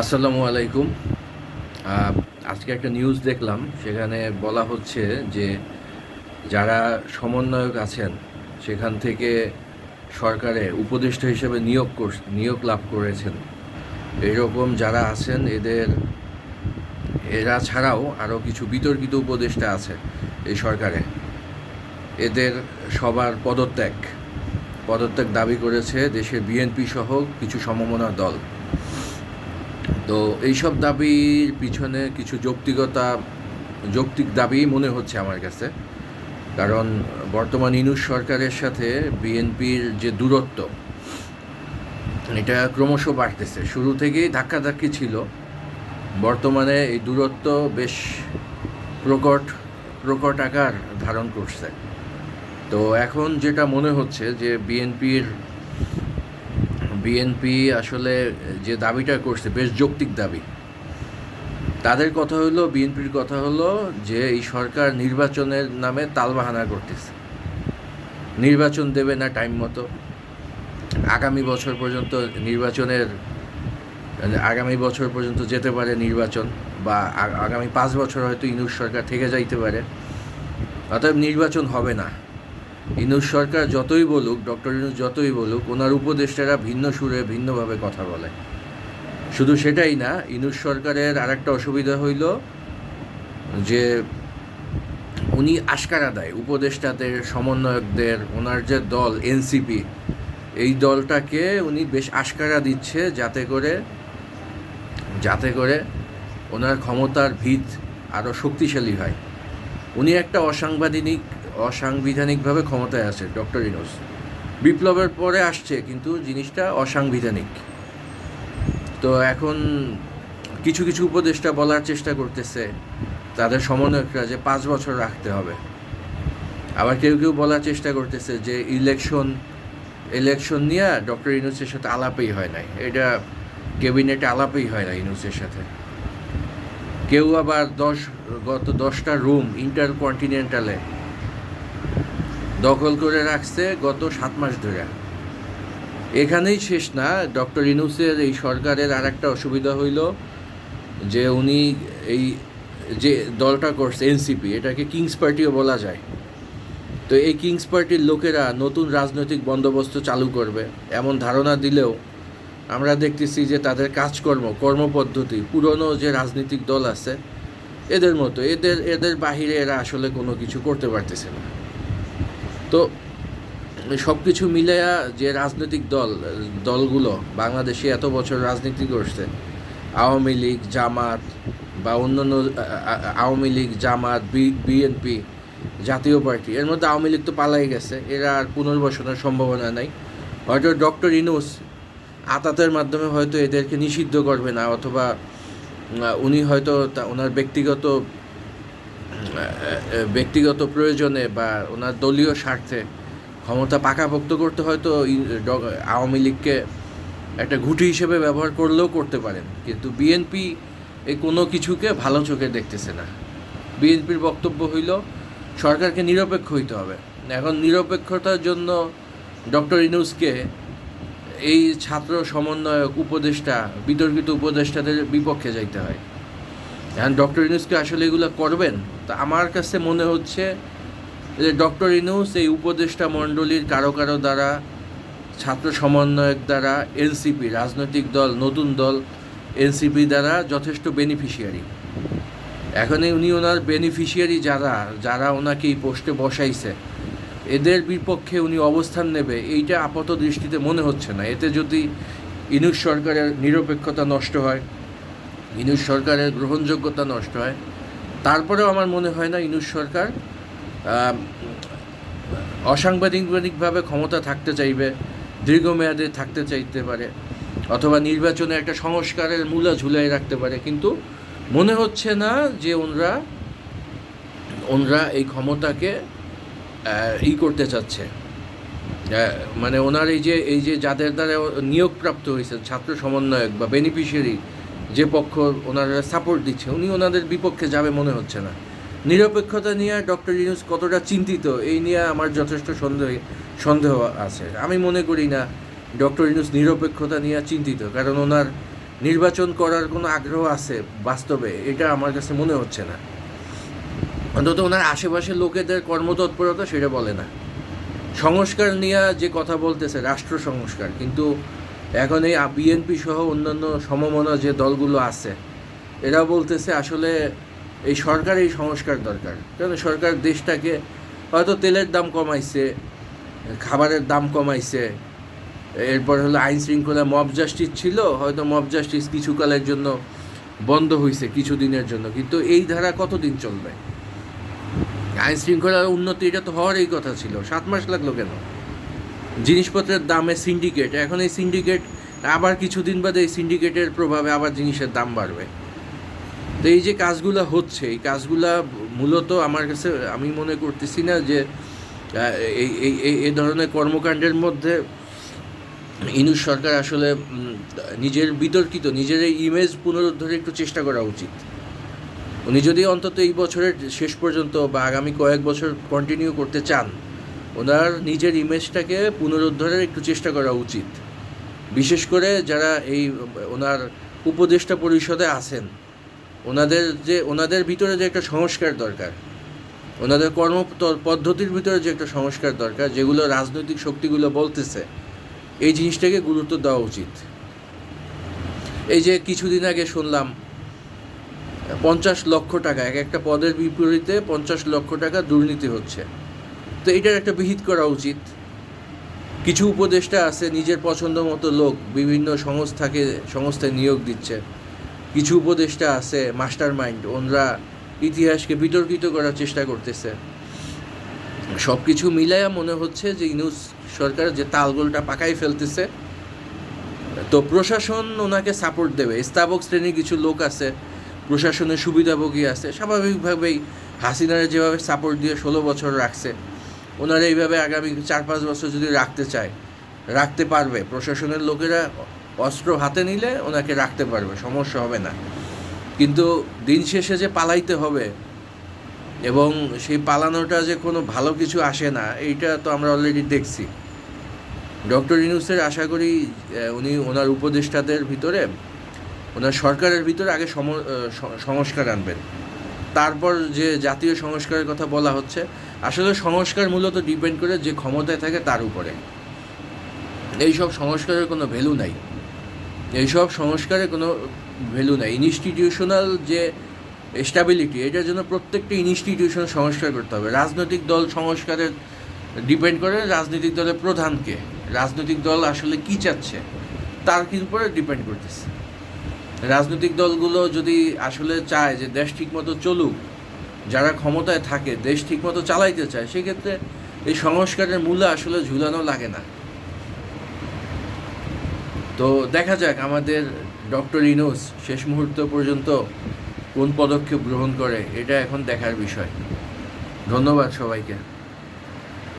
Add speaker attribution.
Speaker 1: আসসালামু আলাইকুম। আজকে একটা নিউজ দেখলাম, সেখানে বলা হচ্ছে যে যারা সমন্বয়ক আছেন, সেখান থেকে সরকারে উপদেষ্টা হিসেবে নিয়োগ নিয়োগ লাভ করেছেন। এরকম যারা আছেন, এদের, এরা ছাড়াও আরও কিছু বিতর্কিত উপদেষ্টা আছে এই সরকারে। এদের সবার পদত্যাগ পদত্যাগ দাবি করেছে দেশের বিএনপি সহ কিছু সমমনা দল। তো এইসব দাবির পিছনে কিছু যৌক্তিকতা, যৌক্তিক দাবি মনে হচ্ছে আমার কাছে। কারণ বর্তমান ইনুস সরকারের সাথে বিএনপির যে দূরত্ব, এটা ক্রমশ বাড়তেছে। শুরু থেকেই ধাক্কাধাক্কি ছিল। বর্তমানে এই দূরত্ব বেশ প্রকট প্রকট আকার ধারণ করছে। তো এখন যেটা মনে হচ্ছে যে বিএনপির বিএনপি আসলে যে দাবিটা করছে, বেশ যৌক্তিক দাবি। তাদের কথা হলো বিএনপির কথা হলো যে, এই সরকার নির্বাচনের নামে তালবাহানা করতেছে। নির্বাচন দেবে না টাইম মতো। আগামী বছর পর্যন্ত নির্বাচনের মানে আগামী বছর পর্যন্ত যেতে পারে নির্বাচন, বা আগামী পাঁচ বছর হয়তো ইনুস সরকার থেকে যাইতে পারে। অতএব নির্বাচন হবে না। ইনুস সরকার যতই বলুক, ডক্টর ইনুস যতই বলুক, ওনার উপদেষ্টারা ভিন্ন সুরে ভিন্নভাবে কথা বলে। শুধু সেটাই না, ইনুস সরকারের আরেকটা অসুবিধা হইল যে উনি আশকারা দেয় উপদেষ্টাদের, সমন্বয়কদের, ওনার যে দল, এনসিপি, এই দলটাকে উনি বেশ আশকারা দিচ্ছে যাতে করে যাতে করে ওনার ক্ষমতার ভিত আরও শক্তিশালী হয়। উনি একটা অসাংবিধানিক অসাংবিধানিকভাবে ক্ষমতায় আছে, ডক্টর ইনোস। বিপ্লবের পরে আসছে, কিন্তু জিনিসটা অসাংবিধানিক। তো এখন কিছু কিছু উপদেষ্টা বলার চেষ্টা করতেছে, তাদের সমন্বয়করা যে পাঁচ বছর রাখতে হবে। আবার কেউ কেউ বলার চেষ্টা করতেছে যে ইলেকশন ইলেকশন নিয়ে ডক্টর ইনুসের সাথে আলাপেই হয় নাই। এটা ক্যাবিনেটে আলাপেই হয় না ইনুসের সাথে। কেউ আবার দশ, গত দশটা রুম ইন্টার কন্টিনেন্টালে দখল করে রাখছে গত সাত মাস ধরে। এখানেই শেষ না, ডক্টর ইনুসের এই সরকারের আর একটা অসুবিধা হইল যে উনি এই যে দলটা করছে, এনসিপি, এটাকে কিংস পার্টিও বলা যায়। তো এই কিংস পার্টির লোকেরা নতুন রাজনৈতিক বন্দোবস্ত চালু করবে এমন ধারণা দিলেও আমরা দেখতেছি যে তাদের কাজকর্ম, কর্মপদ্ধতি, পুরনো যে রাজনৈতিক দল আছে, এদের মতো, এদের এদের বাহিরে এরা আসলে কোনো কিছু করতে পারতেছে না। তো সব কিছু মিলাইয়া যে রাজনৈতিক দল, দলগুলো বাংলাদেশে এত বছর রাজনীতি করছে, আওয়ামী লীগ, জামাত বা অন্যান্য আওয়ামী লীগ, জামাত বিএনপি জাতীয় পার্টি, এর মধ্যে আওয়ামী লীগ তো পালাই গেছে, এরা আর পুনর্বাসনের সম্ভাবনা নাই। হয়তো ডক্টর ইনুস আতাতের মাধ্যমে হয়তো এদেরকে নিষিদ্ধ করবে না, অথবা উনি হয়তো ওনার ব্যক্তিগত ব্যক্তিগত প্রয়োজনে বা ওনার দলীয় স্বার্থে ক্ষমতা পাকাপোক্ত করতে হয়তো আওয়ামী লীগকে একটা ঘুঁটি হিসেবে ব্যবহার করলেও করতে পারেন। কিন্তু বিএনপি এই কোনো কিছুকে ভালো চোখে দেখতেছে না। বিএনপির বক্তব্য হইল, সরকারকে নিরপেক্ষ হইতে হবে। এখন নিরপেক্ষতার জন্য ডক্টর ইনুসকে এই ছাত্র সমন্বয়ক উপদেষ্টা, বিতর্কিত উপদেষ্টাদের বিপক্ষে যাইতে হয়। এখন ডক্টর ইনুসকে আসলে এগুলো করবেন? তা আমার কাছে মনে হচ্ছে যে ডক্টর ইনুস এই উপদেষ্টা মণ্ডলীর কারও কারও দ্বারা, ছাত্র সমন্বয়ক দ্বারা, এনসিপি, রাজনৈতিক দল, নতুন দল, এনসিপি দ্বারা যথেষ্ট বেনিফিশিয়ারি এখন উনি ওনার বেনিফিশিয়ারি যারা যারা ওনাকে এই পোস্টে বসাইছে, এদের বিপক্ষে উনি অবস্থান নেবে, এইটা আপাত দৃষ্টিতে মনে হচ্ছে না। এতে যদি ইনুস সরকারের নিরপেক্ষতা নষ্ট হয়, ইনুস সরকারের গ্রহণযোগ্যতা নষ্ট হয় তারপরেও আমার মনে হয় না ইনুস সরকার আম, অসাংবিধানিকভাবে ক্ষমতা থাকতে চাইবে দীর্ঘমেয়াদে থাকতে চাইতে পারে অথবা নির্বাচনে একটা সংস্কারের মূলা ঝুলাই রাখতে পারে। কিন্তু মনে হচ্ছে না যে ওনরা ওনরা এই ক্ষমতাকে ই করতে চাচ্ছে। মানে ওনার এই যে এই যে যাদের দ্বারা নিয়োগপ্রাপ্ত হয়েছে ছাত্র সমন্বয়ক বা বেনিফিশিয়ারি যে পক্ষ ওনারা সাপোর্ট দিচ্ছে, উনি ওনাদের বিপক্ষে যাবে মনে হচ্ছে না। নিরপেক্ষতা নিয়ে ডক্টর ইউনুস কতটা চিন্তিত, এই নিয়ে আমার যথেষ্ট সন্দেহ সন্দেহ আছে। আমি মনে করি না ডক্টর ইউনুস নিরপেক্ষতা নিয়ে চিন্তিত, কারণ ওনার নির্বাচন করার কোনো আগ্রহ আছে বাস্তবে, এটা আমার কাছে মনে হচ্ছে না। অন্তত ওনার আশেপাশের লোকেদের কর্মতৎপরতা সেটা বলে না। সংস্কার নিয়ে যে কথা বলতেছে, রাষ্ট্র সংস্কার, কিন্তু এখন এই বিএনপি সহ অন্যান্য সমমনা যে দলগুলো আছে, এরা বলতেছে আসলে এই সরকার এই সংস্কার দরকার। কারণ সরকার দেশটাকে হয়তো তেলের দাম কমাইছে, খাবারের দাম কমাইছে, এরপর হলো আইন শৃঙ্খলা মব জাস্টিস ছিল, হয়তো মব জাস্টিস কিছুকালের জন্য বন্ধ হয়েছে কিছুদিনের জন্য, কিন্তু এই ধারা কতদিন চলবে? আইন শৃঙ্খলার উন্নতি, এটা তো হওয়ারই কথা ছিল। সাত মাস লাগল কেন? জিনিসপত্রের দামে সিন্ডিকেট এখন এই সিন্ডিকেট আবার কিছুদিন বাদে এই সিন্ডিকেটের প্রভাবে আবার জিনিসের দাম বাড়বে। তো এই যে কাজগুলো হচ্ছে, এই কাজগুলা মূলত আমার কাছে, আমি মনে করতেছি না যে এই এই ধরনের কর্মকাণ্ডের মধ্যে ইনুস সরকার আসলে নিজের বিতর্কিত, নিজের এই ইমেজ পুনরুদ্ধারে একটু চেষ্টা করা উচিত। উনি যদি অন্তত এই বছরের শেষ পর্যন্ত বা আগামী কয়েক বছর কন্টিনিউ করতে চান ওনার নিজের ইমেজটাকে পুনরুদ্ধারের একটু চেষ্টা করা উচিত। বিশেষ করে যারা এই, ওনার উপদেষ্টা পরিষদে আছেন, ওনাদের যে, ওনাদের ভিতরে যে একটা সংস্কার দরকার, ওনাদের কর্ম পদ্ধতির ভিতরে যে একটা সংস্কার দরকার, যেগুলো রাজনৈতিক শক্তিগুলো বলতেছে, এই জিনিসটাকে গুরুত্ব দেওয়া উচিত। এই যে কিছুদিন আগে শুনলাম, পঞ্চাশ লক্ষ টাকা, এক একটা পদের বিপরীতে পঞ্চাশ লক্ষ টাকা দুর্নীতি হচ্ছে। তো এটার একটা বিহিত করা উচিত। কিছু উপদেষ্টা আছে, নিজের পছন্দ মতো লোক, বিভিন্ন সংস্থাকে, সংস্থায় নিয়োগ দিচ্ছে। কিছু উপদেষ্টা আছে মাস্টার মাইন্ড ওনরা ইতিহাসকে বিতর্কিত করার চেষ্টা করতেছে। সব কিছু মিলাইয়া মনে হচ্ছে যে ইনুস সরকার যে তালগোলটা পাকাই ফেলতেছে। তো প্রশাসন ওনাকে সাপোর্ট দেবে। স্থাবক শ্রেণির কিছু লোক আছে, প্রশাসনের সুবিধাভোগী আছে। স্বাভাবিকভাবেই হাসিনারা যেভাবে সাপোর্ট দিয়ে ষোলো বছর রাখছে। ওনারা এইভাবে আগামী চার পাঁচ বছর যদি রাখতে চায়, রাখতে পারবে, প্রশাসনের লোকেরা অস্ত্র হাতে নিলে ওনাকে রাখতে পারবে, সমস্যা হবে না। কিন্তু দিন শেষে যে পালাইতে হবে এবং সেই পালানোটা যে কোনো ভালো কিছু আসে না, এইটা তো আমরা অলরেডি দেখছি। ডক্টর ইনুসের আশা করি উনি ওনার উপদেষ্টাদের ভিতরে, ওনার সরকারের ভিতরে আগে সংস্কার আনবেন। তারপর যে জাতীয় সংস্কারের কথা বলা হচ্ছে, আসলে সংস্কার মূলত ডিপেন্ড করে যে ক্ষমতায় থাকে তার উপরে। এইসব সংস্কারের কোনো ভ্যালু নাই। এইসব সংস্কারের কোনো ভ্যালু নাই। ইনস্টিটিউশনাল যে স্ট্যাবিলিটি এটার জন্য প্রত্যেকটা ইনস্টিটিউশন সংস্কার করতে হবে। রাজনৈতিক দল সংস্কারের ডিপেন্ড করে রাজনৈতিক দলের প্রধানকে। রাজনৈতিক দল আসলে কি চাচ্ছে, তার উপরে ডিপেন্ড করতেছে। রাজনৈতিক দলগুলো যদি আসলে চায় যে দেশ ঠিকমতো চলুক, যারা ক্ষমতায় থাকে, দেশ ঠিকমতো চালাইতে চায়, সেক্ষেত্রে এই সংস্কারের মূল্য আসলে ঝুলানো লাগে না। তো দেখা যাক আমাদের ডক্টর ইনোস শেষ মুহূর্ত পর্যন্ত কোন পদক্ষেপ গ্রহণ করে, এটা এখন দেখার বিষয়। ধন্যবাদ সবাইকে।